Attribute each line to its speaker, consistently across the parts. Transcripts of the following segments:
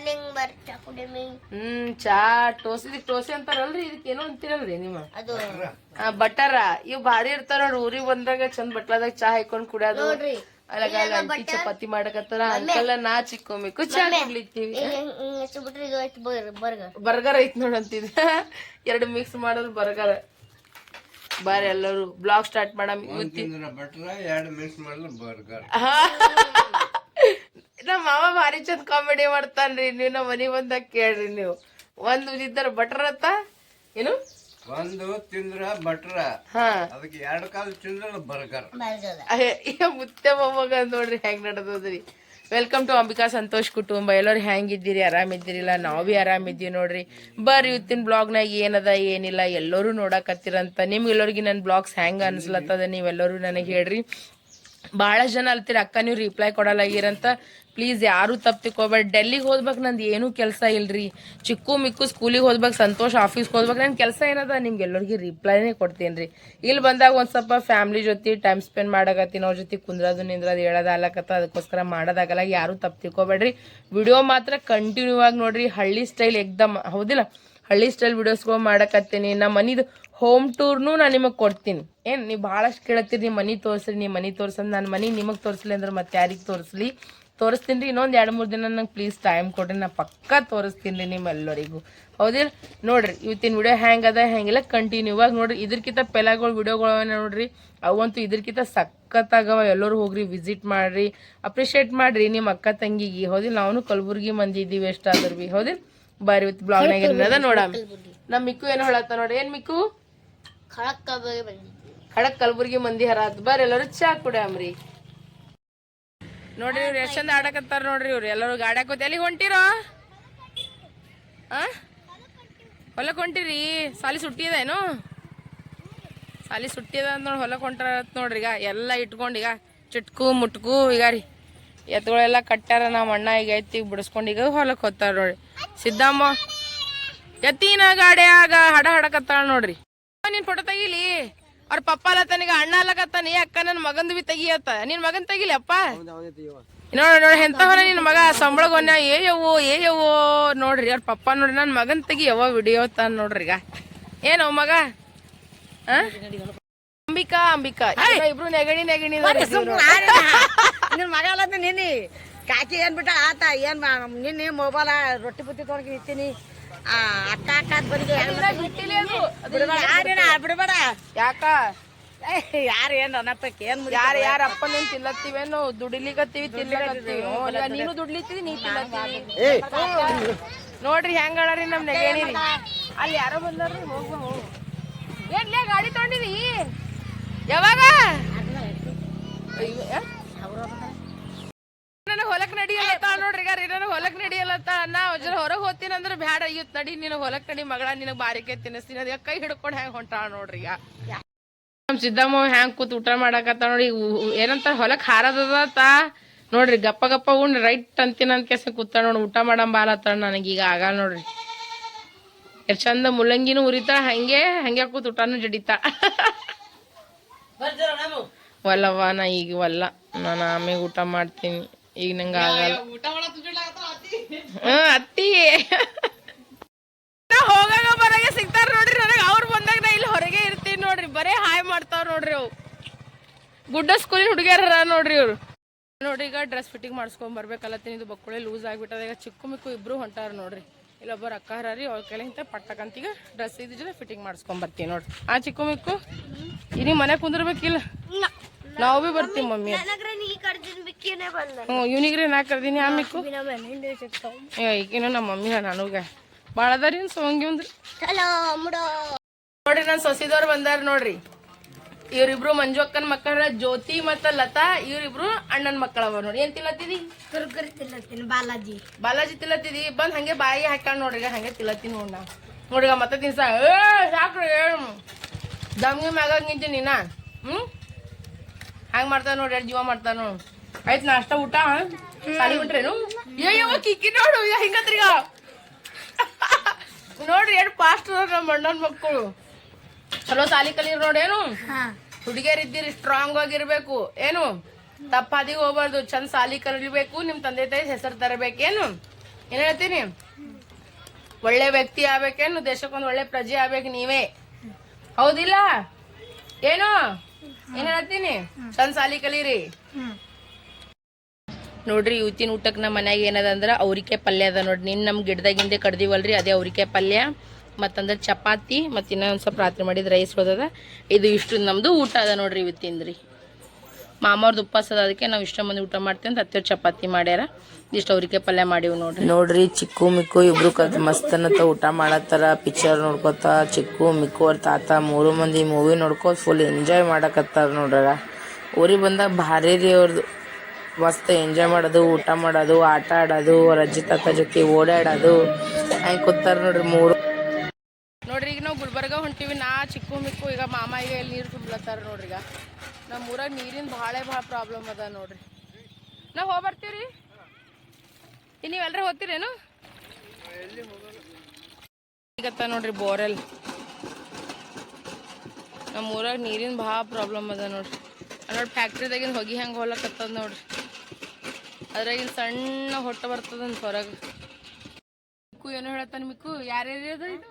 Speaker 1: Morning ಬರ್ತಾ ಕುಡಿಮಿ
Speaker 2: ಹ್ಮ್ ಚಾ ಟೋಸಿ ಟೋಸಿ ಅಂತಾರಲ್ರಿ ಇದಕ್ಕೆ ಏನೋ ಅಂತೀರಲ್ರಿ ನಿಮ್ಮ?
Speaker 1: ಅದು.
Speaker 2: ಆ ಬಟರ. ಇವ್ ಭಾರಿ ಇರ್ತಾರ ನೋಡ್ರಿ ಊರಿಗೆ ಬಂದಾಗ ಚಂದ ಬಟ್ಲಾದಾಗ ಚಾ ಹಾಕೊಂಡ್ ಕುಡಿಯೋದು.
Speaker 1: ನೋಡ್ರಿ.
Speaker 2: ಅಲಾಗ ಅಂಟಿ ಚಪಾತಿ ಮಾಡಕತ್ತಾರ ಅಂಕಲ್ಲ ನಾ ಚಿಕ್ಕೊಂಬೇಕು ಚಾ ಕುಡ್ಲಿತ್ತೀವಿ
Speaker 1: ಬಿಟ್ರೆ ಇದು ಆಯ್ತು ಬರ್ಗರ್
Speaker 2: ಬರ್ಗರ್ ಐತ್ ನೋಡಂತಿದ ಎರಡು ಮಿಕ್ಸ್ ಮಾಡೋದು ಬರ್ಗರ್. ಬಾರಿ ಎಲ್ಲರೂ. ಬ್ಲಾಗ್ ಸ್ಟಾರ್ಟ್ ಮಾಡಮ್ ಇವತ್ತಿ.
Speaker 3: ತಿಂದ್ರ ಬಟ್ರ ಎರಡು ಮಿಕ್ಸ್ ಮಾಡಲು ಬರ್ಗರ್.
Speaker 2: ನಮ್ಮ ಮಾವ ಭಾರಿ ಚಂದ ಕಾಮಿಡಿ ಮಾಡ್ತಾನ್ರಿ. ನೀವು ನಮ್ಮ ಮನಿ ಬಂದಾಗ ಕೇಳ್ರಿ ನೀವು. ಒಂದ್ ಇದ್ದಾರ ಬಟ್ರ ಅತ್ತ ಏನು?
Speaker 3: ಒಂದು ತಿಂದ್ರ ಬಟ್ರ.
Speaker 2: ಹಾ.
Speaker 3: ಅದಕ್ಕೆ ಎರಡು ಕಾಲು ತಿಂದ್ರ ಬರ್ಗರ್.
Speaker 2: ಮುತ್ತೆ ಮೊಮ್ಮಗ ನೋಡ್ರಿ ಹೆಂಗ್ ನಡೆದದ್ರಿ. ವೆಲ್ಕಮ್ ಟು ಅಂಬಿಕಾ ಸಂತೋಷ್ ಕುಟುಂಬ. ಎಲ್ಲರೂ ಹೆಂಗಿದ್ದೀರಿ? ಆರಾಮಿದ್ದೀರಿಲ್ಲ? ನಾವು ಬಿ ಆರಾಮಿದ್ದೀವಿ ನೋಡ್ರಿ. ಬರ್ರಿ ಇವತ್ತಿನ ಬ್ಲಾಗ್ನಾಗ ಏನದ ಏನಿಲ್ಲ ಎಲ್ಲರೂ ನೋಡಕತ್ತಿರಂತ. ನಿಮ್ಗೆ ಎಲ್ಲರಿಗೂ ನನ್ನ ಬ್ಲಾಗ್ಸ್ ಹೆಂಗೆ ಅನ್ಸ್ಲತ್ತದ ನೀವೆಲ್ಲರೂ ನನಗೆ ಹೇಳ್ರಿ. ಭಾಳ ಜನ ಅಲ್ತೀರ ಅಕ್ಕ ನೀವು ರಿಪ್ಲೈ ಕೊಡಲಾಗಿರಂತ ಪ್ಲೀಸ್ ಯಾರು ತಪ್ಪಿಕೋಬೇಡ ಡೆಲ್ಲಿಗೆ ಹೋದ್ಬೇಕು ನಂದು ಏನೂ ಕೆಲಸ ಇಲ್ರಿ. ಚಿಕ್ಕು ಮಿಕ್ಕು ಸ್ಕೂಲಿಗೆ ಹೋದ್ಬೇಕು ಸಂತೋಷ ಆಫೀಸ್ಗೆ ಹೋದ್ಬೇಕು ನನ್ನ ಕೆಲಸ ಏನದ? ನಿಮ್ಗೆ ಎಲ್ಲರಿಗೂ ರಿಪ್ಲೈನೇ ಕೊಡ್ತೀನಿ ರೀ ಇಲ್ಲಿ ಬಂದಾಗ ಒಂದು ಸ್ವಲ್ಪ ಫ್ಯಾಮ್ಲಿ ಜೊತೆ ಟೈಮ್ ಸ್ಪೆಂಡ್ ಮಾಡಕತ್ತೀನಿ. ಅವ್ರ ಜೊತೆ ಕುಂದ್ರದು ನಿಂದ್ರದು ಹೇಳೋದಾಗಲಕತ್ತ ಅದಕ್ಕೋಸ್ಕರ ಮಾಡೋದಾಗಲ್ಲ ಯಾರು ತಪ್ಪಿಕೋಬೇಡ್ರಿ ವಿಡಿಯೋ ಮಾತ್ರ ಕಂಟಿನ್ಯೂ ಆಗಿ ನೋಡ್ರಿ. ಹಳ್ಳಿ ಸ್ಟೈಲ್ ಎಕ್ದಮ್ ಹೌದಿಲ್ಲ? ಹಳ್ಳಿ ಸ್ಟೈಲ್ ವಿಡಿಯೋಸ್ಗಳು ಮಾಡಕತ್ತೀನಿ. ನಮ್ಮ ಮನಿದು ಹೋಮ್ ಟೂರ್ನು ನಾನು ನಿಮಗೆ ಕೊಡ್ತೀನಿ. ಏನು, ನೀವು ಭಾಳಷ್ಟು ಕೇಳತ್ತೀರಿ. ನಿಮ್ಮ ಮನೆ ತೋರಿಸ್ರಿ. ನಿಮ್ಮ ಮನೆ ತೋರ್ಸಂದು ನನ್ನ ಮನೆ ನಿಮಗೆ ತೋರಿಸ್ಲಿ ಅಂದ್ರೆ ಮತ್ತೆ ಯಾರಿಗೆ ತೋರಿಸ್ಲಿ? ತೋರಿಸ್ತೀನಿ ರೀ ಇನ್ನೊಂದು ಎರಡು ಮೂರು ದಿನ ನಂಗೆ ಪ್ಲೀಸ್ ಟೈಮ್ ಕೊಡ್ರಿ ನಾ ಪಕ್ಕ ತೋರಿಸ್ತೀನಿ ರೀ ನಿಮ್ಮೆಲ್ಲರಿಗೂ ಹೌದಿಲ್ಲ ನೋಡ್ರಿ ಇವತ್ತಿನ ವಿಡಿಯೋ ಹೆಂಗದ ಹೆಂಗಿಲ್ಲ ಕಂಟಿನ್ಯೂ ಆಗಿ ನೋಡ್ರಿ ಇದ್ರಕ್ಕಿಂತ ಪೆಲಾಗಳು ವಿಡಿಯೋಗಳು ನೋಡ್ರಿ ಅವಂತೂ ಇದ್ರಕ್ಕಿಂತ ಸಖತ್ತಾಗವ ಎಲ್ಲರೂ ಹೋಗ್ರಿ ವಿಸಿಟ್ ಮಾಡ್ರಿ ಅಪ್ರಿಷಿಯೇಟ್ ಮಾಡ್ರಿ ನಿಮ್ಮ ಅಕ್ಕ ತಂಗಿಗೆ. ಹೌದಿಲ್ಲ ನಾವು ಕಲಬುರ್ಗಿ ಮಂದಿ ಇದ್ದೀವಿ ಎಷ್ಟಾದ್ರೂ ಬಿ. ಹೌದಿಲ್ಲ ಬಾರಿ ಇವತ್ತು ಬ್ಲಾಗ್ನಾಗ ಏನದ ನೋಡಮ್ಮ ನಮ್ಮ ಮಿಕ್ಕು ಏನು ಹೇಳತ್ತ ನೋಡಿ ಏನು ಮಿಕ್ಕು?
Speaker 1: ಖಡಕ್
Speaker 2: ಕಲಬುರ್ಗಿ ಮಂದಿ. ಹರಾತ್ ಬರ್ರಿ ಎಲ್ಲರೂ ಚಾ ಕುಡಿಯಮ್ರಿ. ನೋಡ್ರಿ ಇವ್ರು ಎಷ್ಟ್ ಚಂದ ಆಡಕತ್ತಾರ ನೋಡ್ರಿ ಇವ್ರು. ಎಲ್ಲರೂ ಗಾಡ್ಯಾಕ ಹೋತಿ ಎಲ್ಲಿಗೆ ಹೊಂಟಿರೋ? ಆ? ಹೊಲಕ್ ಹೊಂಟಿರಿ? ಸಾಲಿ ಸುಟ್ಟಿದೇನು ಸಾಲಿ ಸುಟ್ಟಿದ ನೋಡಿ ಹೊಲಕ್ಕೆ ಹೊಂಟಾರ ನೋಡ್ರಿ ಈಗ. ಎಲ್ಲ ಇಟ್ಕೊಂಡು ಈಗ ಚಿಟ್ಕು, ಮುಟ್ಕು ಈಗ ರೀ. ಎತ್ತುಗಳೆಲ್ಲ ಕಟ್ಟಾರ ನಮ್ಮ ಅಣ್ಣ ಈಗ ಎತ್ತಿ ಬಿಡಿಸ್ಕೊಂಡು ಈಗ ಹೊಲಕ್ಕೆ ಹೋಗ್ತಾರ ನೋಡ್ರಿ. ಸಿದ್ದಮ್ಮ, ಎತ್ತಿನ ಗಾಡಿಯಾಗ ಹಡ ಹಡಕತ್ತಾಳ ನೋಡ್ರಿ. ನೀನು ಫೋಟೋ ತೆಗಿಲಿ? ಅವ್ರ ಪಪ್ಪ ಅಲ್ಲತ್ತನಿಗ ಅಣ್ಣ ಅಲ್ಲಕತ್ತಾನ ಏ ಅಕ್ಕ ನನ್ನ ಮಗಂದು ಬಿ ತೆಗಿಯತ್ತ. ನಿನ್ ಮಗನ್ ತೆಗಿಲಿ ಅಪ್ಪ ನೋಡ್ ನೋಡ್ರಿ ಎಂತವನ ನಿನ್ ಮಗ ಸಂಬಳಗೊನ್ನ ಏ ಯವ್ವೋ ಏ ಯವ್ವೋ ನೋಡ್ರಿ ಅವ್ರ ಪಪ್ಪ ನೋಡ್ರಿ ನನ್ ಮಗನ್ ತೆಗಿ ಯವ್ವ ವಿಡಿಯೋ ತಾನ ನೋಡ್ರಿ ಈಗ. ಏನೋ ಮಗ? ಅಂಬಿಕಾ ಅಂಬಿಕಾ. ಇಬ್ರು ನೆಗಣಿ ನೆಗಣಿ ಇದಾರೆ ಇವ್ರು.
Speaker 4: ನಿನ್ ಮಗ ಅಲ್ಲತ್ತ ನಿನ್ನಿ. ಕಾಕಿ ಏನ್ಬಿಟ್ಟ ಆತ ಏನ್ ನಿನ್ನೆ ಮೊಬೈಲ್ ರೊಟ್ಟಿ ಬುತ್ತಿ ತೊಗೊಂಡು ಇರ್ತೀನಿ ಆ ಅಕ್ಕ ಅಕ್ಕ ಅಂತ ಬಂದಿದ್ದು ಯಾರೇನ? ಬಿಡಬೇಡ.
Speaker 2: ಯಾಕ?
Speaker 4: ಯಾರು ಏನು ಅನ್ನಪ್ಪಕ್ಕೆ ಏನು
Speaker 2: ಯಾರು ಯಾರ ಅಪ್ಪ ಅಪ್ಪನ ತಿಲ್ಲತ್ತೀವೇನು ದುಡಿಲಿಕತ್ತೀವಿ ತಿನ್ಲಿಕತ್ತೀವಿ ನೀನು ದುಡ್ಲಿತ್ತೀವಿ ನೀ ತಿಲ್ಲತ್ತೀವಿ. ನೋಡ್ರಿ ಹೆಂಗ ಅಳರಿ ನಮ್ ನೆಗೇಣಿರಿ ಅಲ್ಲಿ ಯಾರೋ ಬಂದಾರ್ರಿ ಹೋಗ್ಬೋ ಹೋಗು. ಏನ್ಲೇ ಗಾಡಿ ತಗೊಂಡಿರಿ ಯಾವಾಗ? ನನಗ್ ಹೊಲಕ್ ನಡಿಯಲ್ಲತ್ತ ನೋಡ್ರಿ ಈಗ ನನಗೆ ಹೊಲಕ್ ನಡಿಯಲ್ಲತ್ತ ನಾ ಜರ ಹೊರಗೆ ಹೋಗ್ತೀನಿ ಅಂದ್ರೆ ಬ್ಯಾಡ. ಅಯ್ಯತ್ ನಡಿ ನೀನು ಹೊಲಕ್ ನಡಿ ಮಗಳ ನಿನಗೆ ಬಾರಿಕೆ ತಿನ್ನಿಸ್ತೀನಿ. ಅದಕ್ಕೆ ಕೈ ಹಿಡ್ಕೊಂಡು ಹ್ಯಾಂಗ್ ಹೊಂಟಾಳ ನೋಡ್ರಿ ಈಗ. ನಮ್ಮ ಸಿದ್ದಮ್ಮ ಹ್ಯಾಂಗ್ ಕೂತ್ ಊಟ ಮಾಡಕತ್ತ ನೋಡಿ ಏನಂತ ಹೊಲಕ್ ಹಾರದತ್ತ ನೋಡ್ರಿ ಗಪ್ಪ ಗಪ್ಪ ಉಂಡ್ ರೈಟ್ ಅಂತಿನ ಅಂತ ಕೆಸ ಕೂತ ನೋಡಿ ಊಟ ಮಾಡಂಬ ಬಾಲತ್ತ ನನಗೀಗ ಆಗಲ್ಲ ನೋಡ್ರಿ. ಎಷ್ಟು ಚಂದ ಮುಲ್ಲಂಗಿನೂ ಉರಿತಾಳ ಹಂಗೆ ಹಂಗೆ ಕೂತ್ ಊಟನು ಜಡಿತಾ. ಒಲ್ಲವ್ವ ನಾ ಈಗ ಒಲ್ಲ ನಾನು ಆಮೇಲೆ ಊಟ ಮಾಡ್ತೀನಿ. ಈಗ ನಂಗೆ ಆಗಲ್ಲ. ಹ್ಮ್ ಅತ್ತಿ. ಹೋಗಾಗ ಬರಾಗ ಸಿಗ್ತಾರ ನೋಡ್ರಿ ನನಗೆ ಅವ್ರು ಬಂದಾಗ ನಾ ಇಲ್ಲಿ ಹೊರಗೆ ಇರ್ತೀನಿ ನೋಡ್ರಿ ಬರೇ ಹಾಯ್ ಮಾಡ್ತಾವ್ ನೋಡ್ರಿ ಅವು ಗುಡ್ಡ ಸ್ಕೂಲಿನ ಹುಡುಗಿಯರ ನೋಡ್ರಿ ಇವ್ರು. ನೋಡ್ರಿ ಈಗ ಡ್ರೆಸ್ ಫಿಟ್ಟಿಂಗ್ ಮಾಡಿಸ್ಕೊಂಡ್ ಬರ್ಬೇಕಲ್ಲತ್ತೀನಿ ಇದು ಬಕ್ಕುಳೆ ಲೂಸ್ ಆಗ್ಬಿಟ್ಟದ ಈಗ ಚಿಕ್ಕು ಮಿಕ್ಕು ಇಬ್ರು ಹೊಂಟಾರ ನೋಡ್ರಿ. ಇಲ್ಲೊಬ್ಬರು ಅಕ್ಕ ಹರಾರಿ ಅವ್ರ ಕೈಲಿ ಇಂತ ಪಟ್ಟಕಂತೀಗ ಡ್ರೆಸ್ ಇದ್ರೆ ಫಿಟ್ಟಿಂಗ್ ಮಾಡಿಸ್ಕೊಂಡ್ ಬರ್ತೀನಿ ನೋಡ್ರಿ. ಆ ಚಿಕ್ಕು ಮಿಕ್ಕು ಇನಿ ಮನೆ ಕುಂದಿರ್ಬೇಕಿಲ್ಲ. ನಾವು ಭೀ ಬರ್ತೀವಿ ಮಮ್ಮಿ.
Speaker 1: ನೀ
Speaker 2: ಹ್ಞೂ ಇವ್ನಿಗ್ರಿ ನಾ ಕರ್ದೀನಿ ಆಮೇಕು ಈಗಿನ ನಮ್ಮ ಮಮ್ಮಿ ನನಗೆ. ಭಾಳ ಅದಾರಿ ಸೋಂಗಿ
Speaker 1: ಅಂದ್ರೆ?
Speaker 2: ನೋಡ್ರಿ ನನ್ ಸೊಸಿದವ್ರು ಬಂದಾರ ನೋಡ್ರಿ. ಇವರಿಬ್ರು ಮಂಜು ಅಕ್ಕನ ಮಕ್ಕಳ ಜ್ಯೋತಿ ಮತ್ತ ಲತಾ ಇವ್ರಿಬ್ರು ಅಣ್ಣನ ಮಕ್ಕಳವ ನೋಡಿ ಏನ್ ತಿಲ್ಲತ್ತಿದಿ
Speaker 1: ಕುರ್ಕುರಿ ತಿನ್ನತ್ತೀನಿ ಬಾಲಾಜಿ.
Speaker 2: ಬಾಲಾಜಿ ತಿಲ್ಲತ್ತಿದಿ ಬಂದ್ ಹಂಗೆ ಬಾಯಿ ಹಾಕ್ಯಾಳ ನೋಡ್ರಿ ಹಂಗೆ ತಿಲ್ಲತ್ತೀನಿ ನೋಡ್ ನಾ. ನೋಡ್ರಿ ಮತ್ತೆ ತಿನ್ಸ ಏ ಸಾಕ್ರಿ ದಮ್ಗೆ ಮ್ಯಾಗ ನಿಂತೀನಿ ನೀನ ಹ್ಮ್? ಹಂಗ್ ಮಾಡ್ತಾನ ನೋಡ್ರಿ ಎರಡು ಜೀವ ಮಾಡ್ತಾನ. ನೋಡ್ ಆಯ್ತ್ ನಾಷ್ಟ ಊಟ ಸಾಲಿ ಬಿಟ್ರೇನು ಅಯ್ಯೋ ಕಿಕ್ಕಿ ನೋಡು ಹಿಂಗತ್ರೀಗ ನೋಡ್ರಿ ಎರಡು ಫಾಸ್ಟ್ ನಮ್ಮ ಅಣ್ಣನ ಮಕ್ಕಳು. ಚಲೋ ಸಾಲಿ ಕಲೀರ್ ನೋಡೇನು ಹುಡುಗಿಯರ್ ಇದ್ದೀರಿ ಸ್ಟ್ರಾಂಗ್ ಆಗಿರ್ಬೇಕು. ಏನು? ತಪ್ಪಾದಿಗೆ ಹೋಗ್ಬಾರ್ದು ಚಂದ ಸಾಲಿ ಕಲಿಬೇಕು ನಿಮ್ ತಂದೆ ತಾಯಿ ಹೆಸರು ತರಬೇಕೇನು ಏನ್? ಹೇಳ್ತೀನಿ? ಒಳ್ಳೆ ವ್ಯಕ್ತಿ ಆಗ್ಬೇಕೇನು ದೇಶಕ್ಕೊಂದು ಒಳ್ಳೆ ಪ್ರಜೆ ಆಗ್ಬೇಕು ನೀವೇ. ಹೌದಿಲ್ಲ? ಏನು? ಸಾಲಿ ಕಲೀರಿ. ನೋಡ್ರಿ, ಇವತ್ತಿನ ಊಟಕ್ಕೆ ನಮ್ಮ ಮನ್ಯಾಗ ಏನದ ಅಂದ್ರ ಅವ್ರಿಕೆ ಪಲ್ಯ ಅದ ನೋಡ್ರಿ. ನಿನ್ ನಮ್ ಗಿಡದಾಗಿಂದೆ ಕಡ್ದಿವಲ್ರಿ, ಅದೇ ಅವ್ರಿಕೆ ಪಲ್ಯ, ಮತ್ತಂದ್ರ ಚಪಾತಿ, ಮತ್ತೆ ಇನ್ನೊಂದ್ ಸ್ವಲ್ಪ ರಾತ್ರಿ ಮಾಡಿದ ರೈಸ್ ಹೋದದ. ಇದು ಇಷ್ಟು ನಮ್ದು ಊಟ ಅದ ನೋಡ್ರಿ ಇವತ್ತಿಂದ್ರಿ. ಮಾಮವ್ರದ್ದು ಉಪ್ಪಾಸ ಅದ ಅದಕ್ಕೆ ನಾವು ಇಷ್ಟ ಮಂದಿ ಊಟ ಮಾಡ್ತೀವಿ ಅಂತ ಹತ್ತಿರ ಚಪಾತಿ ಮಾಡ್ಯಾರ. ಇಷ್ಟು ಅವ್ರಿಗೆ ಪಲ್ಯ ಮಾಡಿವ್ ನೋಡ್ರಿ. ನೋಡ್ರಿ ಚಿಕ್ಕು ಮಿಕ್ಕು ಇಬ್ರು ಕದ್ ಅನ್ನತ್ತ ಊಟ ಮಾಡತ್ತಾರ. ಪಿಕ್ಚರ್ ನೋಡ್ಕೋತ ಚಿಕ್ಕು ಮಿಕ್ಕು ಅವ್ರ ತಾತ ಮೂರು ಮಂದಿ ಮೂವಿ ನೋಡ್ಕೋತ ಫುಲ್ ಎಂಜಾಯ್ ಮಾಡಕತ್ತಾರ ನೋಡ್ರ ಊರಿಗೆ ಬಂದಾಗ ಭಾರಿ ರೀ ಅವ್ರದ್ದು ಮಸ್ತ್ ಎಂಜಾಯ್ ಮಾಡೋದು ಊಟ ಮಾಡೋದು ಆಟ ಆಡೋದು ಅಜ್ಜಿ ತಾತ ಜೊತೆ ಓಡಾಡೋದು ಹಂಗೆ ಕೂತಾರ ನೋಡ್ರಿ ಮೂರು. ನೋಡ್ರಿ ಈಗ ನಾವು ಗುಲ್ಬರ್ಗ ಹೊಂಟಿವಿ ನಾ ಚಿಕ್ಕು ಮಿಕ್ಕು ಈಗ ಮಾಮಾಯಿಗೆ ಈಗ ನೀರು ತುಂಬ್ಲತ್ತಾರ ನೋಡ್ರಿ ಈಗ ನಮ್ಮ ಊರಾಗ ನೀರಿನ ಭಾಳ ಭಾಳ ಪ್ರಾಬ್ಲಮ್ ಅದ ನೋಡ್ರಿ. ನಾವು ಹೋಗಿ ಬರ್ತೀವ್ರಿ ಈಗ ನೀವೆಲ್ಲರೂ ಹೋಗ್ತೀರೇನು? ಸಿಗತ್ತ ನೋಡ್ರಿ ಬೋರೆಲ್ ನಮ್ಮ ಊರಾಗ ನೀರಿನ ಭಾಳ ಪ್ರಾಬ್ಲಮ್ ಅದ ನೋಡ್ರಿ. ನೋಡಿ ಫ್ಯಾಕ್ಟ್ರಿದಾಗಿನ ಹೊಗೆ ಹೆಂಗೆ ಹೊಲಕತ್ತದ ನೋಡ್ರಿ. ಅದ್ರಾಗಿನ ಸಣ್ಣ ಹೊಟ್ಟೆ ಬರ್ತದಂತ ಹೊರಗೆ. ಮಿಕ್ಕು ಏನೋ ಹೇಳತ್ತ ಮಿಕ್ಕು? ಯಾರ್ಯಾರು ಅದು ಇದು?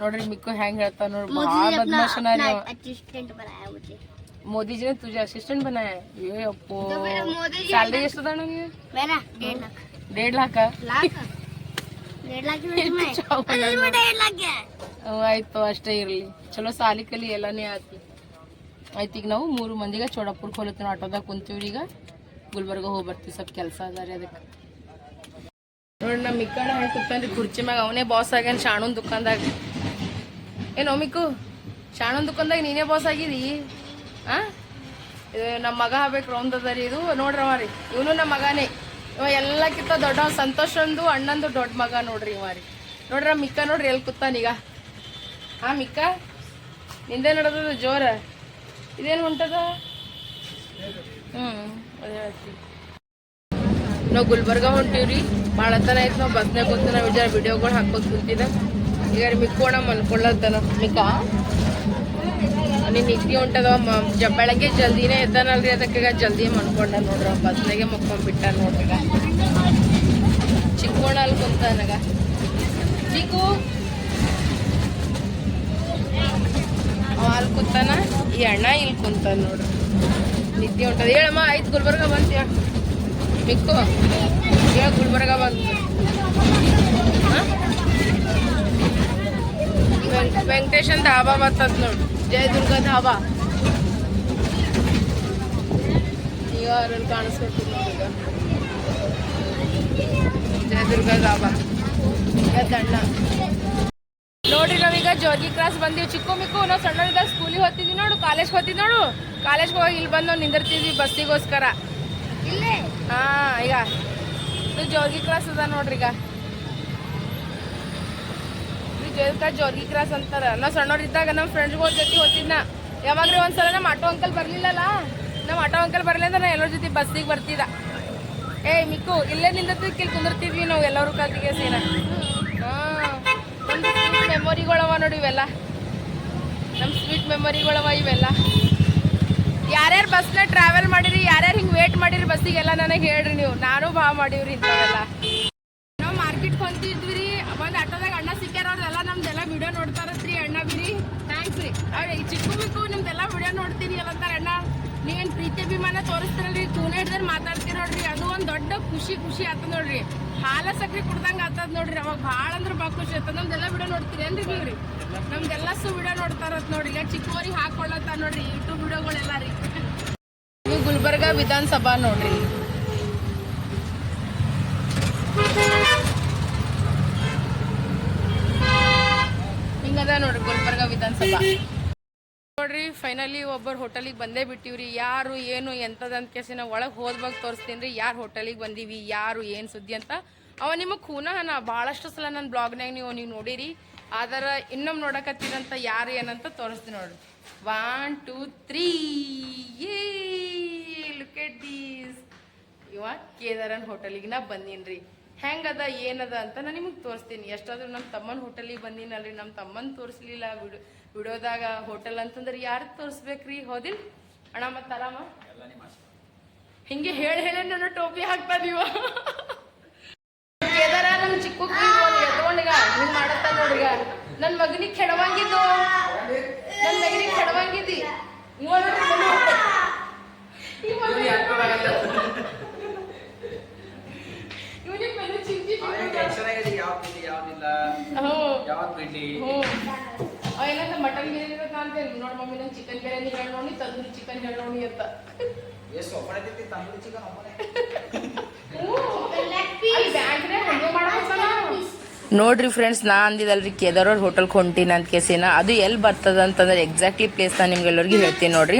Speaker 2: ನೋಡ್ರಿ ಮಿಕ್ಕು ಹೆಂಗ್ ಹೇಳ್ತಾವ ನೋಡ್ರಿ ಭಾಳ
Speaker 1: ಬದಮಾಶನ मोदी
Speaker 2: जी
Speaker 1: ने
Speaker 2: तुझे
Speaker 1: असिस्टेंट बनाया है ये
Speaker 2: अपो ಎಷ್ಟು ದಾಣಗೆ
Speaker 1: मेरा 1.5 लाख
Speaker 2: ಆಯ್ತು ಅಷ್ಟೇ ಇರಲಿ. ಚಲೋ ಸಾಲಿ ಕಲಿ ಎಲ್ಲನೇ ಆತಿ. ಆಯ್ತು ಈಗ ನಾವು ಮೂರು ಮಂದಿಗೆ ಚೋಡಪುರಕ್ಕೆ ಹೋಲತ್ತೀವಿ ಆಟೋದಾಗ ಕುಂತೀವಿ ಈಗ. ಗುಲ್ಬರ್ಗ ಹೋಗಿ ಬರ್ತೀವಿ ಸ್ವಲ್ಪ ಕೆಲಸ ಅದ ರೀ ಅದಕ್ಕೆ. ನೋಡಿ ನಮ್ಮ ಇಕ್ಕಣ್ಣ ಹೆಂಗೆ ಕುತ್ತಂದ್ರಿ ಕುರ್ಚಿ ಮ್ಯಾಗ ಅವನೇ ಬಾಸ್ ಆಗ್ಯಾನ ಶಾಣುನ್ ದುಕಾನ್ದಾಗ ಏನೋ ಮಿಕ್ಕು ಶಾಣನ್ ನೀನೇ ಬಾಸ್ ಆಗಿದಿ? ಆ? ಇದು ನಮ್ಮ ಮಗ ಆಗ್ಬೇಕು ಅದ ರೀ ಇದು, ನೋಡ್ರವ ರೀ. ಇವನು ನಮ್ಮ ಮಗನೇ. ಇವ ಎಲ್ಲಕ್ಕಿಂತ ದೊಡ್ಡ ಸಂತೋಷ ಒಂದು ಅಣ್ಣಂದು ದೊಡ್ಡ ಮಗ ನೋಡ್ರಿ ಇವ ರೀ. ನೋಡ್ರ ಮಿಕ್ಕ ನೋಡ್ರಿ ಎಲ್ಲಿ ಕೂತಾನೀಗ ಹಾ ಮಿಕ್ಕ? ನಿಂದೆ ನಡೆದದ ಜೋರ. ಇದೇನು ಹೊಂಟದ? ಹ್ಮ್, ಅದೇ ನಾವು ಗುಲ್ಬರ್ಗ ಹೊಂಟೀವ್ರಿ. ಭಾಳ ತನ ಆಯ್ತು ನಾವು ಬಸ್ನಾಗ ಕೂತು ನಾವು ವಿಚಾರ ವಿಡಿಯೋಗಳು ಹಾಕೋದು ಕುಂತಿದ್ದ. ಈಗ ಮಿಕ್ಕೋಣ ಮನ್ಕೊಳ್ಳತ್ತನ ಮಿಕ್ಕ? ನಿನ್ನ ನಿದ್ದೆ ಹೊಂಟದ ಮ- ಜ ಬೆಳಗ್ಗೆ ಜಲ್ದಿನೇ ಎದ್ದಾನಲ್ರಿ ಅದಕ್ಕೆ ಜಲ್ದಿ ಮನ್ಕೊಂಡ ನೋಡ್ರಿ ಬಸ್ನಾಗೆ ಮಕ್ಕೊಂಡ್ಬಿಟ್ಟ ನೋಡ್ರಿ ಚಿಕ್ಕೋಣ ಅಲ್ಲಿ ಕುಂತಾನಗ ಚಿಕ್ಕು? ಅಲ್ಲಿ ಕುಂತಾನ ಈ ಅಣ್ಣ ಇಲ್ಲಿ ಕುಂತಾನ ನೋಡ್ರಿ. ನಿದ್ದೆ ಉಂಟದ ಹೇಳಮ್ಮ ಆಯ್ತು ಗುಲ್ಬರ್ಗ ಬಂತೀಯ ಮಿಕ್ಕು ಹೇಳ ಗುಲ್ಬರ್ಗ ಬಂತು. ಹಾ? ವೆಂಕ್- ವೆಂಕಟೇಶನ್ ಧಾಬಾ ಬರ್ತದ ನೋಡಿ. ಜಯದುರ್ಗ ಧಾಬಾ. ಈಗ ಅದ್ರಲ್ಲಿ ಕಾಣಿಸ್ಕೊಡ್ತೀನಿ ನೋಡಿ ಈಗ. ಜಯದುರ್ಗ ಧಾಬಾ. ಎದ್ದಣ್ಣ ನೋಡ್ರಿ ನಾವೀಗ ಜೋಗಿ ಕ್ರಾಸ್ ಬಂದೀವಿ. ಚಿಕ್ಕ ಮಿಕ್ಕು ನಾವು ಸಣ್ಣದಾಗ ಸ್ಕೂಲಿಗೆ ಹೋಗ್ತಿದ್ವಿ ನೋಡು ಕಾಲೇಜ್ ಹೋಗ್ತಿದ್ವಿ ನೋಡು. ಕಾಲೇಜ್ಗೆ ಹೋಗಿ ಇಲ್ಲಿ ಬಂದು ನಾವು ನಿಂದಿರ್ತಿದ್ವಿ ಬಸ್ಸಿಗೋಸ್ಕರ.
Speaker 1: ಇಲ್ಲೇ?
Speaker 2: ಹಾ ಈಗ. ಇದು ಜೋಗಿ ಕ್ರಾಸ್ ಅದ ನೋಡ್ರಿ ಈಗ. ಇದು ಜೋಗಿ ಕ್ರಾಸ್ ಅಂತಾರೆ. ನಾವು ಸಣ್ಣವ್ರಿದ್ದಾಗ ನಮ್ಮ ಫ್ರೆಂಡ್ಸ್ಗಳ ಜೊತೆ ಹೋಗ್ತಿದ್ನ ಯಾವಾಗ್ರಿ ಒಂದ್ಸಲ ನಮ್ಮ ಆಟೋ ಅಂಕಲ್ ಬರ್ಲಿಲ್ಲಲ್ಲ? ನಮ್ಮ ಆಟೋ ಅಂಕಲ್ ಬರ್ಲಿಲ್ಲ ಅಂದ್ರೆ ನಾ ಎಲ್ಲರ ಜೊತೆ ಬಸ್ಸಿಗೆ ಬರ್ತಿದ್ದ. ಏ, ಮಿಕ್ಕು, ಇಲ್ಲೇ ನಿಂದತ್ತು ಕಿಲ್ ಕುಂದಿರ್ತಿದ್ವಿ ನಾವು ಎಲ್ಲರೂ ಕಲ್ತಿಗೆ ಸೇನ. ಹಾ ಮೆಮೊರಿಗಳವ ನೋಡಿ ಇವೆಲ್ಲ. ನಮ್ಮ ಸ್ವೀಟ್ ಮೆಮೊರಿಗಳವ ಇವೆಲ್ಲ. ಯಾರ್ಯಾರು ಬಸ್ನ ಟ್ರಾವೆಲ್ ಮಾಡಿರಿ, ಯಾರ್ಯಾರು ಹಿಂಗೆ ವೇಟ್ ಮಾಡಿರಿ ಬಸ್ಸಿಗೆಲ್ಲ ನನಗೆ ಹೇಳ್ರಿ ನೀವು. ನಾನು ಭಾಳ ಮಾಡೀವ್ರಿ ಇಂಥವೆಲ್ಲ ನಾವು ಮಾರ್ಕೆಟ್ ಹೊಂತಿದ್ವಿ ರೀ ಒಂದು ಆಟೋದಾಗ ಅಣ್ಣ ಸಿಕ್ಕ್ಯಾರ ಅವ್ರೆಲ್ಲ ನಮ್ದೆಲ್ಲ ವಿಡಿಯೋ ನೋಡ್ತಾರತ್ರಿ ಅಣ್ಣ ಬಿರಿ ಥ್ಯಾಂಕ್ಸ್ ರೀ ಅವ್ರು ಈ ಚಿಕ್ಕ ಮಿಕ್ಕು ನಿಮ್ದೆಲ್ಲ ವಿಡಿಯೋ ನೋಡ್ತೀನಿ ಅಲ್ಲಂತಾರ ಅಣ್ಣ ಅಭಿಮಾನ ತೋರಿಸ್ತೀರಲ್ರಿ? ಕೂನ ಹಿಡ್ದ್ರೆ ಮಾತಾಡ್ತೀನಿ ನೋಡ್ರಿ. ಅದು ಒಂದು ದೊಡ್ಡ ಖುಷಿ ಖುಷಿ ಆತದ ನೋಡ್ರಿ. ಹಾಲ ಸಕ್ರೆ ಕುಡ್ದಂಗ ಆತದ ನೋಡ್ರಿ. ಅವಾಗ ಭಾಳ ಅಂದ್ರೆ ಭಾಳ ಖುಷಿ ಆತದ. ನಮ್ದೆಲ್ಲ ವಿಡಿಯೋ ನೋಡ್ತೀರಿ ಏನ್ರಿ ನೀವ್ರಿ ನಮ್ದೆಲ್ಲ ಸು ವಿಡಿಯೋ ನೋಡ್ತಾರತ್ ನೋಡ್ರಿ. ಈಗ ಚಿಕ್ಕವರಿಗೆ ಹಾಕೊಳ್ಳತ್ತ ನೋಡ್ರಿ ಯೂಟ್ಯೂಬ್ ವಿಡಿಯೋಗಳೆಲ್ಲ ರೀ. ಇದು ಗುಲ್ಬರ್ಗ ವಿಧಾನಸಭಾ ನೋಡ್ರಿ. ಹಿಂಗದ ನೋಡ್ರಿ ಗುಲ್ಬರ್ಗ ವಿಧಾನಸಭಾ. ನೋಡ್ರಿ ಫೈನಲಿ ಒಬ್ಬರು ಹೋಟೆಲಿಗೆ ಬಂದೇ ಬಿಟ್ಟಿವ್ರಿ. ಯಾರು, ಏನು ಎಂತದಂತ ಕೇಸಿ ಒಳಗೆ ಹೋದ್ವಾಗ ತೋರಿಸ್ತೀನಿ ರೀ. ಯಾರು ಹೋಟೆಲಿಗೆ ಬಂದೀವಿ, ಯಾರು, ಏನು ಸುದ್ದಿ ಅಂತ. ಅವ ನಿಮಗೆ ಖೂನ ನಾ ಭಾಳಷ್ಟು ಸಲ ನನ್ನ ಬ್ಲಾಗ್ನಾಗ ನೀವು ನೀವು ನೋಡಿರಿ. ಆದ್ರೆ ಇನ್ನೊಮ್ಮೆ ನೋಡಕತ್ತೀರಂತ ಯಾರು ಏನಂತ ತೋರಿಸ್ತೀನಿ ನೋಡ್ರಿ. ಒನ್ ಟೂ ತ್ರೀ ಏ ಲುಕ್ ದೀಸ್ ಇವ ಕೇದಾರನ್ ಹೋಟೆಲಿಗೆ ನಾ ಬಂದೀನಿ ಹೆಂಗದ, ಏನದ ಅಂತ ನಾನು ನಿಮಗೆ ತೋರಿಸ್ತೀನಿ. ಎಷ್ಟಾದ್ರೂ ನಮ್ಮ ತಮ್ಮನ ಹೋಟೆಲಿಗೆ ಬಂದೀನಲ್ರಿ. ನಮ್ಮ ತಮ್ಮನ ತೋರಿಸ್ಲಿಲ್ಲ ವಿಡಿಯೋ ವಿಡಿಯೋದಾಗ ಹೋಟೆಲ್ ಅಂತಂದ್ರೆ ಯಾರು ತೋರಿಸ್ಬೇಕ್ರಿ? ಹೋದಿಲ್? ಅಣ್ಣ ಮತ್ತೆ ಆರಾಮ ಹಿಂಗೆ ಹೇಳಿ ಹೇಳಿ ನನ್ನ ಟೋಪಿ ಹಾಕ್ತಾ ನೀವ. ಕೇದಾರ ನನ್ನ ಚಿಕ್ಕ ಎತ್ಕೊಂಡೀಗ ಹಿಂಗ್ ಮಾಡತ್ತ ನೋಡ್ರಿಗ ನನ್ನ ಮಗನಿಗೆ ಕೆಡವಂಗಿದ್ದು. ನನ್ನ ಮಗನಿಗೆ ಕೆಡವಂಗಿದ್ದಿ. ಇವ್ನಿಗ್ ಚಿಂತಿ
Speaker 5: ಯಾವತ್ ಬಿಡ್ಲಿ
Speaker 2: ಅವ ಮಟನ್ ಬಿರಿಯಾನಿ ಅಂತ ಹೇಳಿ ನೋಡಿ ಮಮ್ಮಿ ನಂಗೆ ಚಿಕನ್ ಬಿರಿಯಾನಿ ಹೇಳೋಣಿ ತಂದೂರಿ ಚಿಕನ್ ಹೇಳೋಣಿ ಅಂತ.
Speaker 5: ಎಷ್ಟು ಒಬ್ಬನೇ ತಿಂತಿ ತಂದೂರಿ ಚಿಕನ್ ಒಬ್ಬನೇ
Speaker 2: ನೋಡ್ರಿ ಫ್ರೆಂಡ್ಸ್ ನಾ ಅಂದಿದಲ್ರಿ ಕೇದಾರ್ ಹೋಟೆಲ್ಗೆ ಹೊಂಟೀನಿ ಅಂತ ಕೇಸಿನ. ಅದು ಎಲ್ಲಿ ಬರ್ತದ ಅಂತಂದ್ರೆ ಎಕ್ಸಾಕ್ಟ್ಲಿ ಪ್ಲೇಸ್ ನಾನು ನಿಮ್ಗೆ ಎಲ್ಲರಿಗೂ ಹೇಳ್ತೀನಿ ನೋಡ್ರಿ.